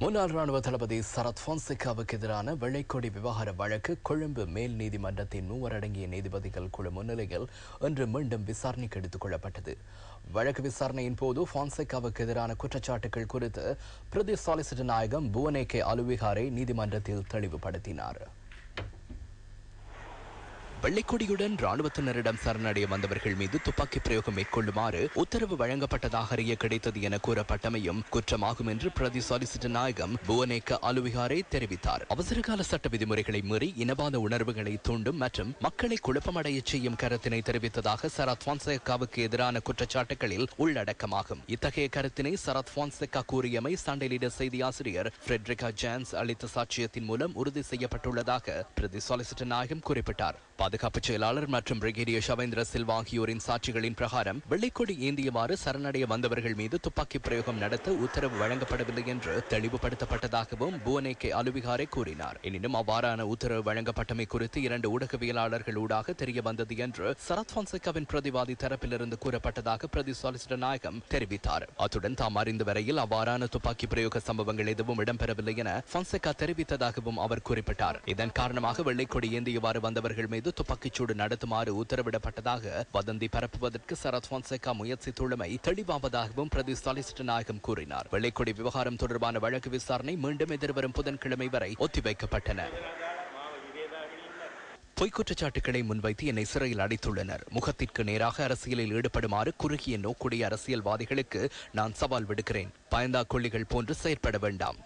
முன்னாள் ராணுவ தளபதி சரத் பொன்சேகாவுக்கு எதிரான வெள்ளைக்கொடி விவகார வழக்கு கொழும்பு மேல் நீதிமன்றத்தின் மூவரடங்கிய நீதிபதிகள் குழு முன்னிலையில் இன்று மீண்டும் விசாரணைக்கு எடுத்துக் கொள்ளப்பட்டது. வழக்கு விசாரணையின் போது பொன்சேகாவுக்கு எதிரான குற்றச்சாட்டுகள் குறித்து பிரதி சாலிசிட்டர் நாயகம் புவனேகே அலுவிகாரை நீதிமன்றத்தில் தெளிவுபடுத்தினார். வெள்ளைக்கொடியுடன் ராணுவத்தினரிடம் சரணடைய வந்தவர்கள் மீது துப்பாக்கி பிரயோகம் மேற்கொள்ளுமாறு உத்தரவு வழங்கப்பட்டதாக அறிய கிடைத்தது என கூறப்பட்டமையும் குற்றமாகும் என்று பிரதி சாலிசிட்டர் நாயகம் புவனேக்க அலுவிகாரே தெரிவித்தார். அவசரகால சட்ட விதிமுறைகளை மீறி இனவாத உணர்வுகளை தூண்டும் மற்றும் மக்களை குழப்பமடைய செய்யும் கருத்தினை தெரிவித்ததாக சரத் பான்சேகாவுக்கு எதிரான குற்றச்சாட்டுகளில் உள்ளடக்கமாகும். இத்தகைய கருத்தினை சரத் பான்சேகா கூறியமை சண்டையிட செய்தி ஆசிரியர் பிரெட்ரிகா ஜான்ஸ் அளித்த சாட்சியத்தின் மூலம் உறுதி செய்யப்பட்டுள்ளதாக பிரதி சாலிசிட்டர் நாயகம் குறிப்பிட்டார். பாதுகாப்பு செயலாளர் மற்றும் பிரிகேடியர் ஷவேந்திர சில்வா ஆகியோரின் சாட்சிகளின் பிரகாரம் வெள்ளைக்கொடி ஏந்தியவாறு சரணடைய வந்தவர்கள் மீது துப்பாக்கி பிரயோகம் நடத்த உத்தரவு வழங்கப்படவில்லை என்று தெளிவுபடுத்தப்பட்டதாகவும் புவனேகே அலுவிகாரை கூறினார். எனினும் அவ்வாறான உத்தரவு வழங்கப்பட்டமை குறித்து இரண்டு ஊடகவியலாளர்கள் ஊடாக தெரிய வந்தது என்று சரத் பான்சேகாவின் பிரதிவாதி தரப்பிலிருந்து கூறப்பட்டதாக பிரதி சாலிசிட்டர் நாயகம் தெரிவித்தார். அத்துடன் தாம் அறிந்த வரையில் அவ்வாறான துப்பாக்கி பிரயோக சம்பவங்கள் எதுவும் இடம்பெறவில்லை என பான்சேகா தெரிவித்ததாகவும் அவர் குறிப்பிட்டார். இதன் காரணமாக வெள்ளைக்கொடி ஏந்தியவாறு வந்தவர்கள் மீது துப்பாக்கிச்சூடு நடத்துமாறு உத்தரவிடப்பட்டதாக வதந்தி பரப்புவதற்கு சரத் பான்சேகா முயற்சித்துள்ளமை தெளிவாவதாகவும் பிரதி சாலிசிட்டர் நாயகம் கூறினார். வெள்ளைக்கொடி விவகாரம் தொடர்பான வழக்கு விசாரணை மீண்டும் எதிர்வரும் புதன்கிழமை வரை ஒத்திவைக்கப்பட்டன. பொய்க் குற்றச்சாட்டுகளை முன்வைத்து என்னை சிறையில் அடைத்துள்ளனர். முகத்திற்கு நேராக அரசியலில் ஈடுபடுமாறு குறுகிய நோக்குடைய அரசியல்வாதிகளுக்கு நான் சவால் விடுக்கிறேன். பயந்தா கொள்ளிகள் போன்று செயற்பட வேண்டாம்.